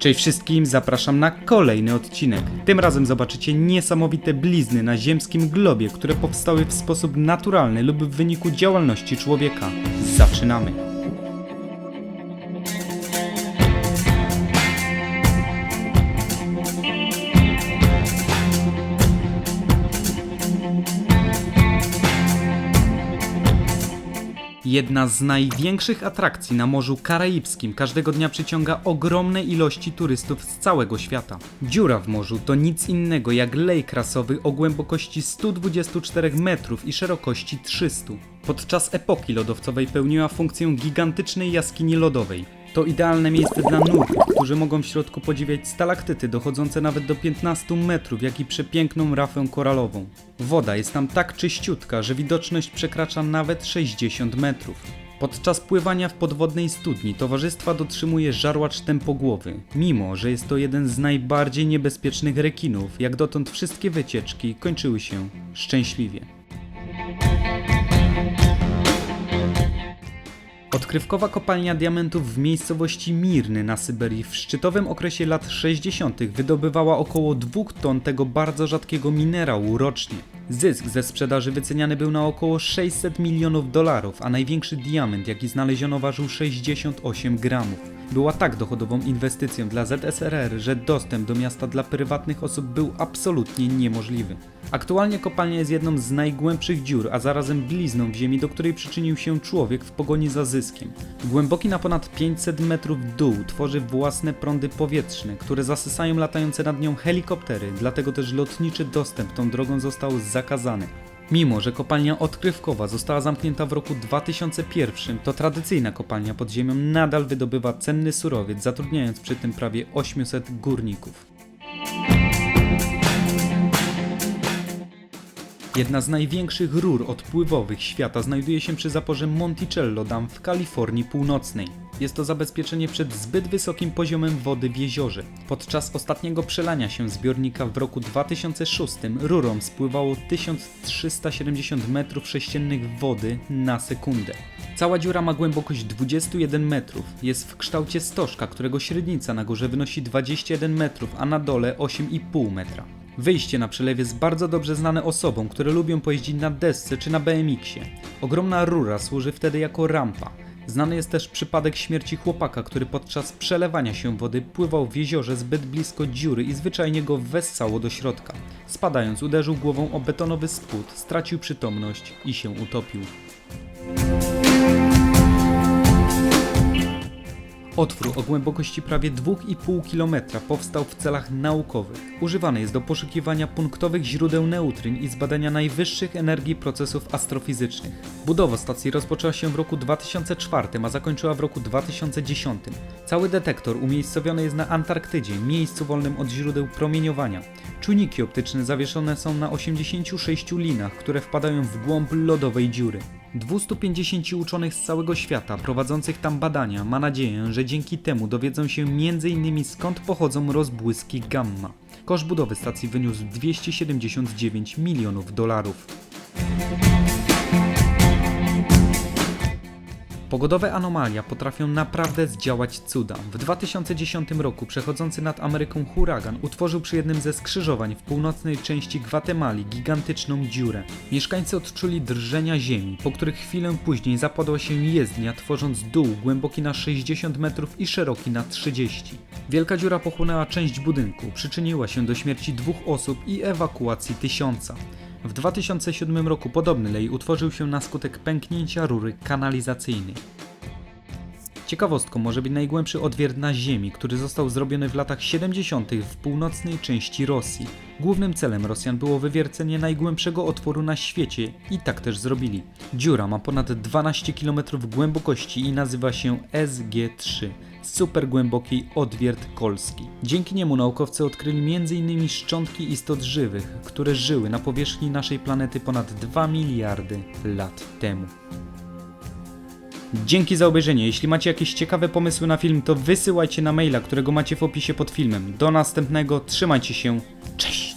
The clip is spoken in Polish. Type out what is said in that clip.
Cześć wszystkim, zapraszam na kolejny odcinek. Tym razem zobaczycie niesamowite blizny na ziemskim globie, które powstały w sposób naturalny lub w wyniku działalności człowieka. Zaczynamy! Jedna z największych atrakcji na Morzu Karaibskim każdego dnia przyciąga ogromne ilości turystów z całego świata. Dziura w morzu to nic innego jak lejk rasowy o głębokości 124 metrów i szerokości 300. Podczas epoki lodowcowej pełniła funkcję gigantycznej jaskini lodowej. To idealne miejsce dla nurków, którzy mogą w środku podziwiać stalaktyty dochodzące nawet do 15 metrów, jak i przepiękną rafę koralową. Woda jest tam tak czyściutka, że widoczność przekracza nawet 60 metrów. Podczas pływania w podwodnej studni towarzystwa dotrzymuje żarłacz tempogłowy, mimo że jest to jeden z najbardziej niebezpiecznych rekinów, jak dotąd wszystkie wycieczki kończyły się szczęśliwie. Odkrywkowa kopalnia diamentów w miejscowości Mirny na Syberii w szczytowym okresie lat 60. wydobywała około 2 ton tego bardzo rzadkiego minerału rocznie. Zysk ze sprzedaży wyceniany był na około 600 milionów dolarów, a największy diament, jaki znaleziono, ważył 68 gramów. Była tak dochodową inwestycją dla ZSRR, że dostęp do miasta dla prywatnych osób był absolutnie niemożliwy. Aktualnie kopalnia jest jedną z najgłębszych dziur, a zarazem blizną w ziemi, do której przyczynił się człowiek w pogoni za zyskiem. Głęboki na ponad 500 metrów dół tworzy własne prądy powietrzne, które zasysają latające nad nią helikoptery, dlatego też lotniczy dostęp tą drogą został zakazany. Mimo, że kopalnia odkrywkowa została zamknięta w roku 2001, to tradycyjna kopalnia pod ziemią nadal wydobywa cenny surowiec, zatrudniając przy tym prawie 800 górników. Jedna z największych rur odpływowych świata znajduje się przy zaporze Monticello Dam w Kalifornii Północnej. Jest to zabezpieczenie przed zbyt wysokim poziomem wody w jeziorze. Podczas ostatniego przelania się zbiornika w roku 2006 rurą spływało 1370 m3 wody na sekundę. Cała dziura ma głębokość 21 metrów. Jest w kształcie stożka, którego średnica na górze wynosi 21 metrów, a na dole 8,5 metra. Wyjście na przelew jest bardzo dobrze znane osobom, które lubią pojeździć na desce czy na BMX-ie. Ogromna rura służy wtedy jako rampa. Znany jest też przypadek śmierci chłopaka, który podczas przelewania się wody pływał w jeziorze zbyt blisko dziury i zwyczajnie go wessało do środka. Spadając uderzył głową o betonowy spód, stracił przytomność i się utopił. Otwór o głębokości prawie 2,5 km powstał w celach naukowych. Używany jest do poszukiwania punktowych źródeł neutryn i zbadania najwyższych energii procesów astrofizycznych. Budowa stacji rozpoczęła się w roku 2004, a zakończyła w roku 2010. Cały detektor umiejscowiony jest na Antarktydzie, miejscu wolnym od źródeł promieniowania. Czujniki optyczne zawieszone są na 86 linach, które wpadają w głąb lodowej dziury. 250 uczonych z całego świata prowadzących tam badania ma nadzieję, że dzięki temu dowiedzą się m.in. skąd pochodzą rozbłyski gamma. Koszt budowy stacji wyniósł 279 milionów dolarów. Pogodowe anomalia potrafią naprawdę zdziałać cuda. W 2010 roku przechodzący nad Ameryką huragan utworzył przy jednym ze skrzyżowań w północnej części Gwatemali gigantyczną dziurę. Mieszkańcy odczuli drżenia ziemi, po których chwilę później zapadła się jezdnia, tworząc dół głęboki na 60 metrów i szeroki na 30. Wielka dziura pochłonęła część budynku, przyczyniła się do śmierci dwóch osób i ewakuacji tysiąca. W 2007 roku podobny lej utworzył się na skutek pęknięcia rury kanalizacyjnej. Ciekawostką może być najgłębszy odwiert na Ziemi, który został zrobiony w latach 70. w północnej części Rosji. Głównym celem Rosjan było wywiercenie najgłębszego otworu na świecie i tak też zrobili. Dziura ma ponad 12 km głębokości i nazywa się SG3 super głęboki odwiert kolski. Dzięki niemu naukowcy odkryli m.in. szczątki istot żywych, które żyły na powierzchni naszej planety ponad 2 miliardy lat temu. Dzięki za obejrzenie. Jeśli macie jakieś ciekawe pomysły na film, to wysyłajcie na maila, którego macie w opisie pod filmem. Do następnego, trzymajcie się, cześć!